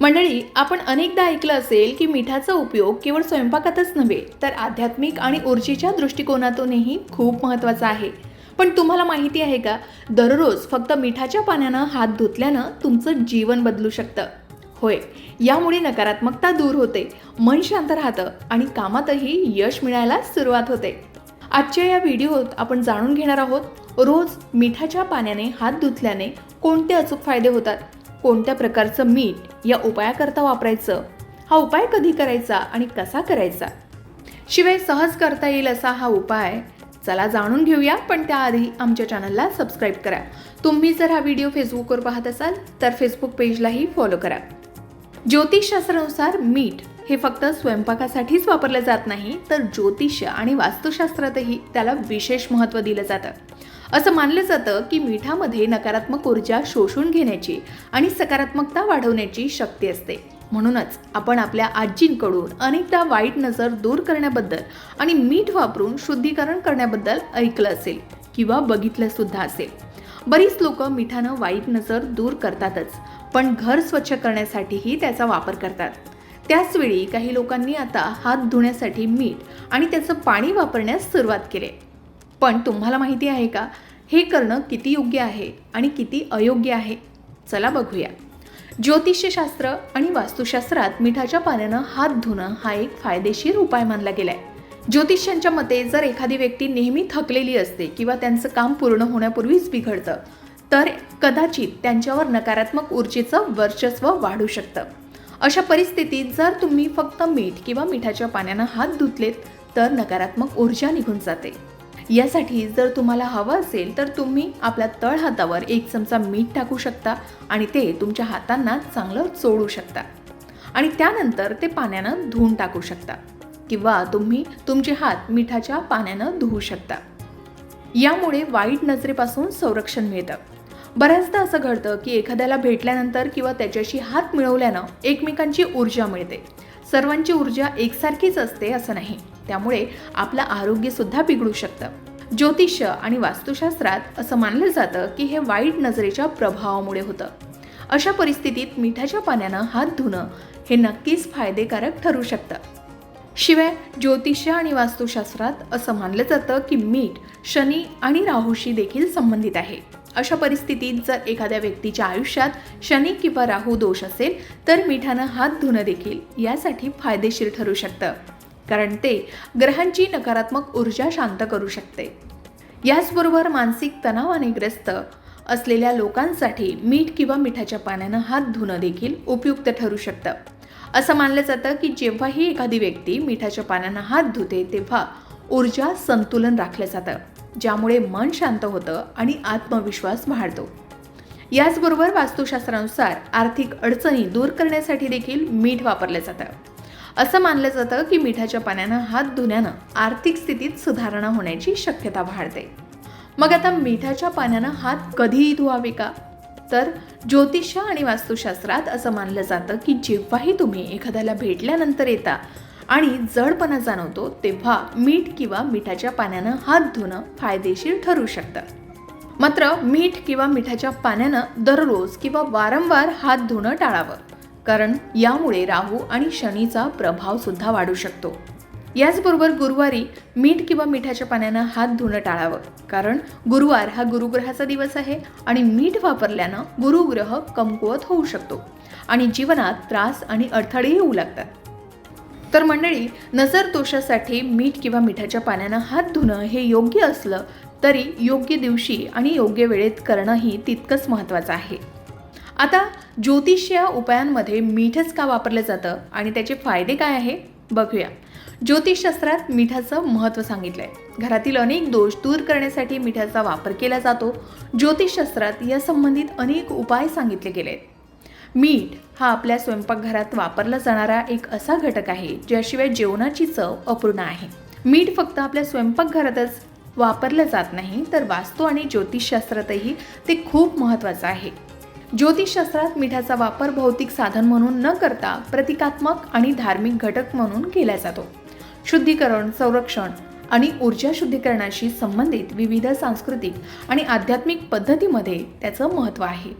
मंडळी आपण अनेकदा ऐकलं असेल की मिठाचा उपयोग केवळ स्वयंपाकातच नव्हे तर आध्यात्मिक आणि ऊर्जेच्या दृष्टिकोनातूनही खूप महत्त्वाचा आहे. पण तुम्हाला माहिती आहे का दररोज फक्त मिठाच्या पाण्यानं हात धुतल्यानं तुमचं जीवन बदलू शकतं. होय यामुळे नकारात्मकता दूर होते मन शांत राहतं आणि कामातही यश मिळायला सुरुवात होते. आजच्या या व्हिडिओत आपण जाणून घेणार आहोत रोज मिठाच्या पाण्याने हात धुतल्याने कोणते अचूक फायदे होतात? कोणत्या प्रकारचं मीठ या उपायाकरता वापरायचं? हा उपाय कधी करायचा आणि कसा करायचा? शिवाय सहज करता येईल असा हा उपाय चला जाणून घेऊया पण त्याआधी आमच्या चॅनलला सबस्क्राईब करा. तुम्ही जर हा व्हिडिओ फेसबुकवर पाहत असाल तर फेसबुक पेजलाही फॉलो करा. ज्योतिषशास्त्रानुसार मीठ हे फक्त स्वयंपाकासाठीच वापरलं जात नाही तर ज्योतिष आणि वास्तुशास्त्रातही त्याला विशेष महत्त्व दिलं जातं. असं मानलं जातं की मिठामध्ये नकारात्मक ऊर्जा शोषून घेण्याची आणि सकारात्मकता वाढवण्याची शक्ती असते. म्हणूनच आपण आपल्या आजींकडून अनेकदा वाईट नजर दूर करण्याबद्दल आणि मीठ वापरून शुद्धीकरण करण्याबद्दल ऐकलं असेल किंवा बघितलं सुद्धा असेल. बरीच लोक मिठानं वाईट नजर दूर करतातच पण घर स्वच्छ करण्यासाठीही त्याचा वापर करतात. त्याचवेळी काही लोकांनी आता हात धुण्यासाठी मीठ आणि त्याचं पाणी वापरण्यास सुरुवात केली. पण तुम्हाला माहिती आहे का? हे करणं किती योग्य आहे आणि किती अयोग्य आहे? चला बघूया. ज्योतिषशास्त्र आणि वास्तुशास्त्रात मिठाच्या पाण्यानं हात धुणं हा एक फायदेशीर उपाय मानला गेला आहे ज्योतिषांच्या मते जर एखादी व्यक्ती नेहमी थकलेली असते किंवा त्यांचं काम पूर्ण होण्यापूर्वीच बिघडतं तर कदाचित त्यांच्यावर नकारात्मक ऊर्जेचं वर्चस्व वाढू शकतं. अशा परिस्थितीत जर तुम्ही फक्त मीठ किंवा मिठाच्या पाण्यानं हात धुतलेत तर नकारात्मक ऊर्जा निघून जाते. यासाठी जर तुम्हाला हवं असेल तर तुम्ही आपल्या तळ हातावर एक चमचा मीठ टाकू शकता आणि ते तुमच्या हातांना चांगलं चोळू शकता. आणि त्यानंतर ते पाण्यानं धुवून टाकू शकता किंवा तुम्ही तुमचे हात मिठाच्या पाण्यानं धुवू शकता. यामुळे वाईट नजरेपासून संरक्षण मिळतं. बऱ्याचदा असं घडतं की एखाद्याला भेटल्यानंतर किंवा त्याच्याशी हात मिळवल्यानं एकमेकांची ऊर्जा मिळते. सर्वांची ऊर्जा एकसारखीच असते असं नाही. त्यामुळे आपलं आरोग्यसुद्धा बिघडू शकतं. ज्योतिष आणि वास्तुशास्त्रात असं मानलं जातं की हे वाईट नजरेच्या प्रभावामुळे होतं. अशा परिस्थितीत मिठाच्या पाण्यानं हात धुणं हे नक्कीच फायदेकारक ठरू शकतं. शिवाय ज्योतिष आणि वास्तुशास्त्रात असं मानलं जातं की मीठ शनी आणि राहूशी देखील संबंधित आहे. अशा परिस्थितीत जर एखाद्या व्यक्तीच्या आयुष्यात शनी किंवा राहू दोष असेल तर मिठानं हात धुणं देखील यासाठी फायदेशीर ठरू शकतं. कारण ते ग्रहांची नकारात्मक ऊर्जा शांत करू शकते. याचबरोबर मानसिक तणावाने ग्रस्त असलेल्या लोकांसाठी मीठ किंवा मिठाच्या पाण्यानं हात धुणं देखील उपयुक्त ठरू शकतं. असं मानलं जातं की जेव्हाही एखादी व्यक्ती मिठाच्या पाण्यानं हात धुते तेव्हा ऊर्जा संतुलन राखलं जातं ज्यामुळे मन शांत होतं आणि आत्मविश्वास वाढतो. याचबरोबर वास्तुशास्त्रानुसार आर्थिक अडचणी दूर करण्यासाठी देखील मीठ वापरलं जातं. असं मानलं जातं की मिठाच्या पाण्यानं हात धुण्यानं आर्थिक स्थितीत सुधारणा होण्याची शक्यता वाढते. मग आता मिठाच्या पाण्यानं हात कधीही धुवावे का? तर ज्योतिष आणि वास्तुशास्त्रात असं मानलं जातं की जेव्हाही तुम्ही एखाद्याला भेटल्यानंतर येता आणि जडपणा जाणवतो तेव्हा मीठ किंवा मिठाच्या पाण्यानं हात धुणं फायदेशीर ठरू शकतं. मात्र मीठ किंवा मिठाच्या पाण्यानं दररोज किंवा वारंवार हात धुणं टाळावं. कारण यामुळे राहू आणि शनीचा प्रभाव सुद्धा वाढू शकतो. याचबरोबर गुरुवारी मीठ किंवा मिठाच्या पाण्यानं हात धुणं टाळावं. कारण गुरुवार हा गुरुग्रहाचा दिवस आहे आणि मीठ वापरल्यानं गुरुग्रह कमकुवत होऊ शकतो आणि जीवनात त्रास आणि अडथळे येऊ लागतात. तर मंडळी नजर दोषासाठी मीठ किंवा मिठाच्या पाण्यानं हात धुणं हे योग्य असलं तरी योग्य दिवशी आणि योग्य वेळेत करणंही तितकंच महत्त्वाचं आहे. आता ज्योतिष या उपायांमध्ये मीठच का वापरलं जातं आणि त्याचे फायदे काय आहे? बघूया. ज्योतिषशास्त्रात मिठाचं महत्त्व सांगितलं आहे घरातील अनेक दोष दूर करण्यासाठी मिठाचा वापर केला जातो. ज्योतिषशास्त्रात या संबंधित अनेक उपाय सांगितले गेले आहेत मीठ हा आपल्या स्वयंपाकघरात वापरला जाणारा एक असा घटक आहे ज्याशिवाय जेवणाची चव अपूर्ण आहे. मीठ फक्त आपल्या स्वयंपाकघरातच वापरलं जात नाही तर वास्तू आणि ज्योतिषशास्त्रातही ते खूप महत्त्वाचं आहे. ज्योतिषशास्त्रात मिठाचा वापर भौतिक साधन म्हणून न करता प्रतिकात्मक आणि धार्मिक घटक म्हणून केला जातो. शुद्धीकरण संरक्षण आणि ऊर्जा शुद्धीकरणाशी संबंधित विविध सांस्कृतिक आणि आध्यात्मिक पद्धतीमध्ये त्याचं महत्त्व आहे.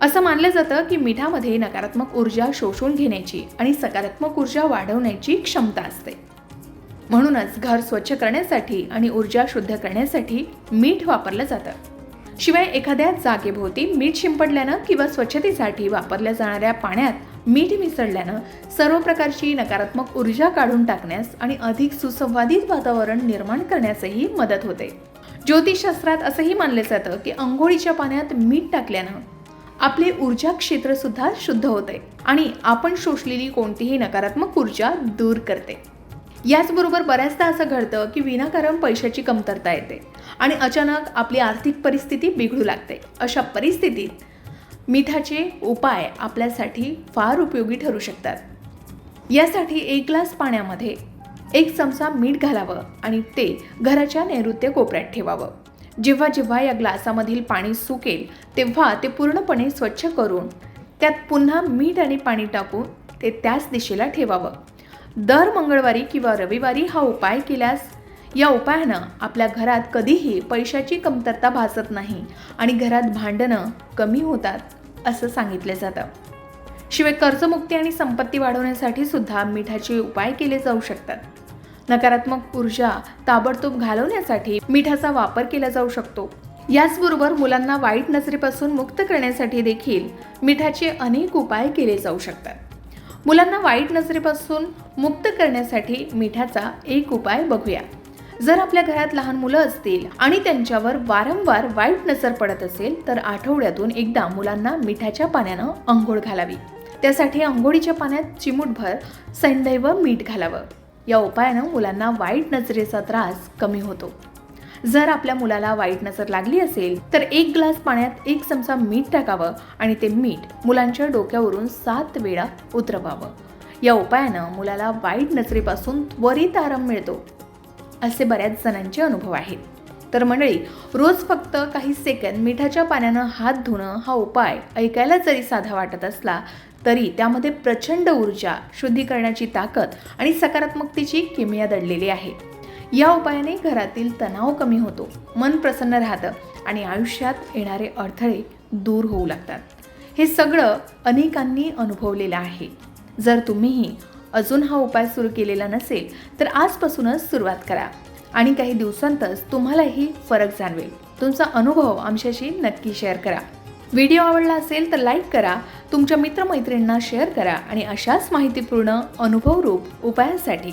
असं मानलं जातं की मिठामध्ये नकारात्मक ऊर्जा शोषून घेण्याची आणि सकारात्मक ऊर्जा वाढवण्याची क्षमता असते. म्हणूनच घर स्वच्छ करण्यासाठी आणि ऊर्जा शुद्ध करण्यासाठी मीठ वापरलं जातं. शिवाय एखाद्या जागेभोवती मीठ शिंपडल्यानं किंवा स्वच्छतेसाठी वापरल्या जाणाऱ्या पाण्यात मीठ मिसळल्यानं सर्व प्रकारची नकारात्मक ऊर्जा काढून टाकण्यास आणि अधिक सुसंवादित वातावरण निर्माण करण्यासही मदत होते. ज्योतिषशास्त्रात असंही मानलं जातं की अंघोळीच्या पाण्यात मीठ टाकल्यानं आपले ऊर्जा क्षेत्र सुद्धा शुद्ध होते आणि आपण शोषलेली कोणतीही नकारात्मक ऊर्जा दूर करते. याचबरोबर बऱ्याचदा असं घडतं की विनाकारण पैशाची कमतरता येते आणि अचानक आपली आर्थिक परिस्थिती बिघडू लागते. अशा परिस्थितीत मिठाचे उपाय आपल्यासाठी फार उपयोगी ठरू शकतात. यासाठी एक ग्लास पाण्यामध्ये एक चमचा मीठ घालावं आणि ते घराच्या नैऋत्य कोपऱ्यात ठेवावं. जेव्हा जेव्हा या ग्लासामधील पाणी सुकेल तेव्हा ते पूर्णपणे स्वच्छ करून त्यात पुन्हा मीठ आणि पाणी टाकून ते त्याच दिशेला ठेवावं. दर मंगळवारी किंवा रविवारी हा उपाय केल्यास या उपायानं आपल्या घरात कधीही पैशाची कमतरता भासत नाही आणि घरात भांडणं कमी होतात असं सांगितलं जातं. शिवाय कर्जमुक्ती आणि संपत्ती वाढवण्यासाठी सुद्धा मिठाचे उपाय केले जाऊ शकतात. नकारात्मक ऊर्जा ताबडतोब घालवण्यासाठी मिठाचा वापर केला जाऊ शकतो. याचबरोबर मुलांना वाईट नजरेपासून मुक्त करण्यासाठी देखील मिठाचे अनेक उपाय केले जाऊ शकतात. मुलांना वाईट नजरेपासून मुक्त करण्यासाठी मिठाचा एक उपाय बघूया. जर आपल्या घरात लहान मुलं असतील आणि त्यांच्यावर वारंवार वाईट नजर पडत असेल तर आठवड्यातून एकदा मुलांना मिठाच्या पाण्यानं अंघोळ घालावी. त्यासाठी आंघोळीच्या पाण्यात चिमूटभर सैंदैव मीठ घालावं. या उपायानं मुलांना वाईट नजरेचा त्रास कमी होतो. जर आपल्या मुलाला वाईट नजर लागली असेल तर एक ग्लास पाण्यात एक चमचा मीठ टाकावं आणि ते मीठ मुलांच्या डोक्यावरून सात वेळा उतरवावं. या उपायानं मुलाला वाईट नजरेपासून त्वरित आराम मिळतो असे बऱ्याच जणांचे अनुभव आहेत. तर मंडळी रोज फक्त काही सेकंद मिठाच्या पाण्यानं हात धुणं हा उपाय ऐकायला जरी साधा वाटत असला तरी त्यामध्ये प्रचंड ऊर्जा शुद्धीकरणाची ताकद आणि सकारात्मकतेची किमया दडलेली आहे. या उपायाने घरातील तणाव कमी होतो मन प्रसन्न राहतं आणि आयुष्यात येणारे अडथळे दूर होऊ लागतात. हे सगळं अनेकांनी अनुभवलेलं आहे. जर तुम्हीही अजून हा उपाय सुरू केलेला नसेल तर आजपासूनच सुरुवात करा आणि काही दिवसांतच तुम्हालाही फरक जाणवेल. तुमचा अनुभव आमच्याशी नक्की शेअर करा. व्हिडिओ आवडला असेल तर लाईक करा तुमच्या मित्रमैत्रिणींना शेअर करा आणि अशाच माहितीपूर्ण अनुभवरूप उपायांसाठी